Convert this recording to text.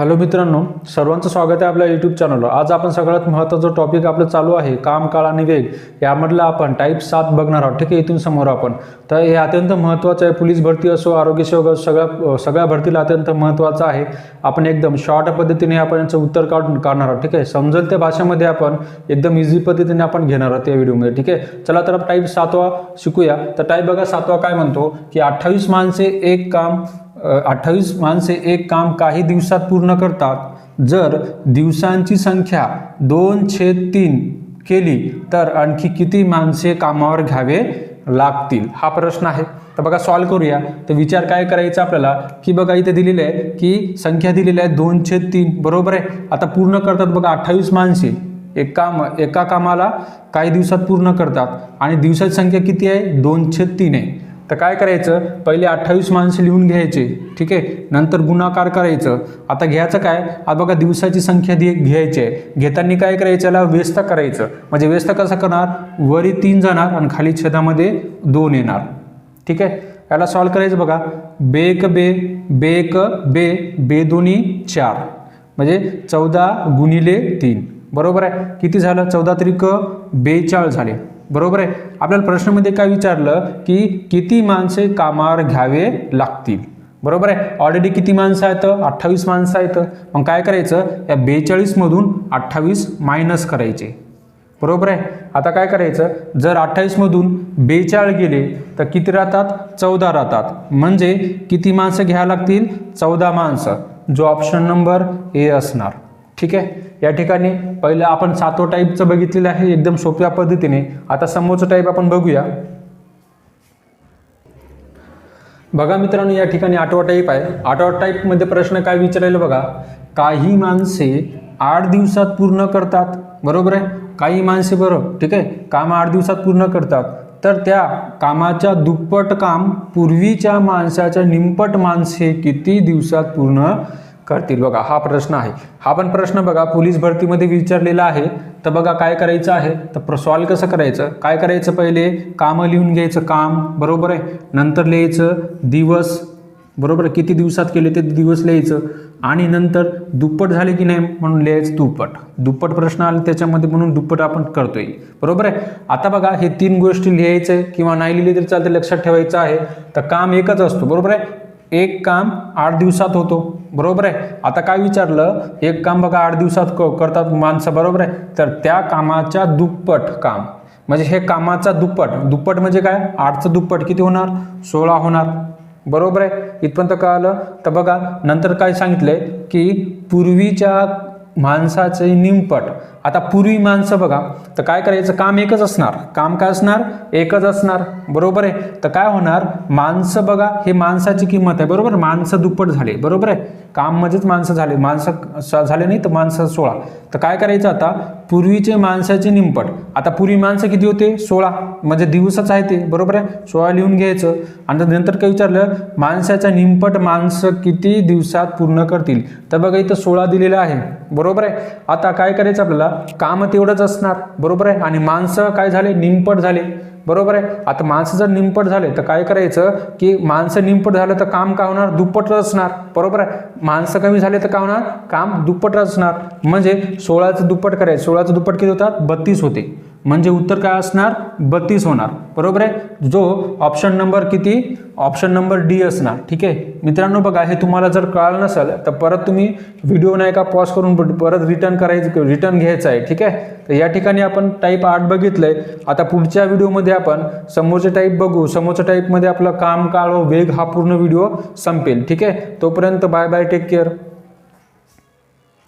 Hello मित्रांनो सर्वांचं स्वागत आहे आपल्या यूट्यूब चॅनलवर आज आपण सगळ्यात महत्त्वाचं टॉपिक आपलं चालू आहे काम काळ आणि वेग यामधला आपण टाईप सात बघणार आहोत ठीक आहे? इथून समोर आपण. तर हे अत्यंत महत्त्वाचं आहे. पोलीस भरती असो आरोग्यसेवा सगळ्या सगळ्या भरतीला अत्यंत महत्त्वाचं आहे. आपण एकदम शॉर्ट पद्धतीने आपण याचं उत्तर काढून काढणार आहोत ठीक आहे? समजेल त्या भाषेमध्ये आपण एकदम इझी पद्धतीने आपण घेणार आहोत या व्हिडिओमध्ये ठीक आहे? चला तर टाईप सातवा शिकूया. तर टाईप बघा सातवा काय म्हणतो? की अठ्ठावीस माणसे एक काम अठ्ठावीस माणसे एक काम काही दिवसात पूर्ण करतात. जर दिवसांची संख्या दोन छेद तीन केली तर आणखी किती माणसे कामावर घ्यावे लागतील? हा प्रश्न आहे. तर बघा सॉल्व करूया. तर विचार काय करायचा आपल्याला? की बघा इथे दिलेलं आहे की संख्या दिलेली आहे दोन छेद तीन. बरोबर आहे? आता पूर्ण करतात बघा अठ्ठावीस माणसे. एक काम एका कामाला काही दिवसात पूर्ण करतात. आणि दिवसाची संख्या किती आहे? दोन छेद तीन आहे. तर काय करायचं? पहिले अठ्ठावीस माणसं लिहून घ्यायचे ठीक आहे? नंतर गुणाकार करायचं. आता घ्यायचं काय? आता बघा दिवसाची संख्या दे घ्यायची आहे. घेताना काय करायचं? याला व्यस्त करायचं. म्हणजे व्यस्त कसं करणार? वरी तीन जाणार आणि खाली छेदामध्ये दोन येणार. ठीक आहे? याला सॉल्व करायचं बघा. बेक बे बेक बे बे दोन्ही चार. म्हणजे चौदा गुणिले तीन. बरोबर आहे? किती झालं? चौदा त्रिक बेचाळ झाले. बरोबर आहे? आपल्याला प्रश्नामध्ये काय विचारलं की किती माणसे कामावर घ्यावे लागतील? बरोबर आहे? ऑलरेडी किती माणसं आहेत? अठ्ठावीस माणसं आहेत. मग काय करायचं? या बेचाळीसमधून अठ्ठावीस मायनस करायचे. बरोबर आहे? आता काय करायचं? जर अठ्ठावीसमधून बेचाळ गेले तर किती राहतात? चौदा राहतात. म्हणजे किती माणसं घ्यावं लागतील? चौदा माणसं. जो ऑप्शन नंबर ए असणार. ठीक आहे? या ठिकाणी पहिलं आपण सातवं टाईपचं बघितलेलं आहे एकदम सोप्या पद्धतीने. आता समोरचं टाईप आपण बघूया. बघा मित्रांनो या ठिकाणी आठवा टाईप आहे. आठवा टाईपमध्ये प्रश्न काय विचारायला बघा. काही माणसे आठ दिवसात पूर्ण करतात. बरोबर आहे? काही माणसे बरं ठीक आहे? काम आठ दिवसात पूर्ण करतात. तर त्या कामाच्या दुप्पट काम पूर्वीच्या माणसाच्या निंपट माणसे किती दिवसात पूर्ण करतील. बघा हा प्रश्न आहे. हा पण प्रश्न बघा पोलीस भरतीमध्ये विचारलेला आहे. तर बघा काय करायचं आहे? तर सॉल्व कसं करायचं? काय करायचं पहिले? कामं लिहून घ्यायचं काम. बरोबर आहे? नंतर लिहायचं दिवस. बरोबर आहे? किती दिवसात केले ते दिवस लिहायचं. आणि नंतर दुप्पट झाले की नाही म्हणून लिहायचं दुप्पट. दुप्पट प्रश्न आले त्याच्यामध्ये म्हणून दुप्पट आपण करतोय. बरोबर आहे? आता बघा हे तीन गोष्टी लिहायचं आहे किंवा नाही लिहिली तरी चालते लक्षात ठेवायचं आहे. तर काम एकच असतो. बरोबर आहे? एक काम आठ दिवसात होतो बरोबर आहे? आता काय विचारलं? एक काम बघा आठ दिवसात क- करतात माणसं बरोबर आहे? तर त्या कामाच्या दुप्पट काम. म्हणजे हे कामाचा दुप्पट. दुप्पट म्हणजे काय? आठचं दुप्पट किती होणार? सोळा होणार. बरोबर आहे? इथपर्यंत कळालं? तर बघा नंतर काय सांगितलंय की पूर्वीच्या माणसाचे निमपट आता पूर्वी माणसं बघा तर काय करायचं? काम एकच असणार. काम काय असणार? एकच असणार. बरोबर आहे? तर काय होणार? माणसं बघा हे माणसाची किंमत आहे. बरोबर? माणसं दुप्पट झाले. बरोबर आहे? काम म्हणजेच माणसं झाले. माणसं स- झाले नाही तर माणसं सोळा. तर काय करायचं आता? पूर्वीचे माणसाचे निंपट आता पूर्वी माणसं किती होते? सोळा. म्हणजे दिवसच आहे ते. बरोबर आहे? सोळा लिहून घ्यायचं. आणि नंतर काय विचारलं? माणसाच्या निंपट माणसं किती दिवसात पूर्ण करतील? तर बघा इथं सोळा दिलेलं आहे. बरोबर आहे? आता काय करायचं आपल्याला? काम तेवढंच असणार बरोबर आहे? आणि माणसं काय झाले? निमपट झाले. बरोबर आहे? आता माणसं जर निमपट झाले तर काय करायचं की माणसं निमपट झालं तर काम काय होणार? दुप्पट असणार. बरोबर आहे? माणसं कमी झाले तर काय होणार? काम दुप्पट असणार. म्हणजे सोळाचं दुप्पट करायचं. सोळाचं दुप्पट किती होतात? बत्तीस होते. म्हणजे उत्तर काय असणार? बत्तीस होणार. बरोबर आहे? जो ऑप्शन नंबर किती? ऑप्शन नंबर डी असणार. ठीक आहे? मित्रांनो बघा हे तुम्हाला जर कळालं नसेल तर परत तुम्ही व्हिडिओ नाही का पॉज करून परत रिटर्न करायचं रिटर्न घ्यायचं आहे. ठीक आहे? तर या ठिकाणी आपण टाईप आठ बघितलंय. आता पुढच्या व्हिडिओमध्ये आपण समोरचे टाईप बघू. समोरच्या टाईपमध्ये आपलं काम काळ व वेग हा पूर्ण व्हिडिओ संपेल. ठीक आहे? तोपर्यंत बाय बाय टेक केअर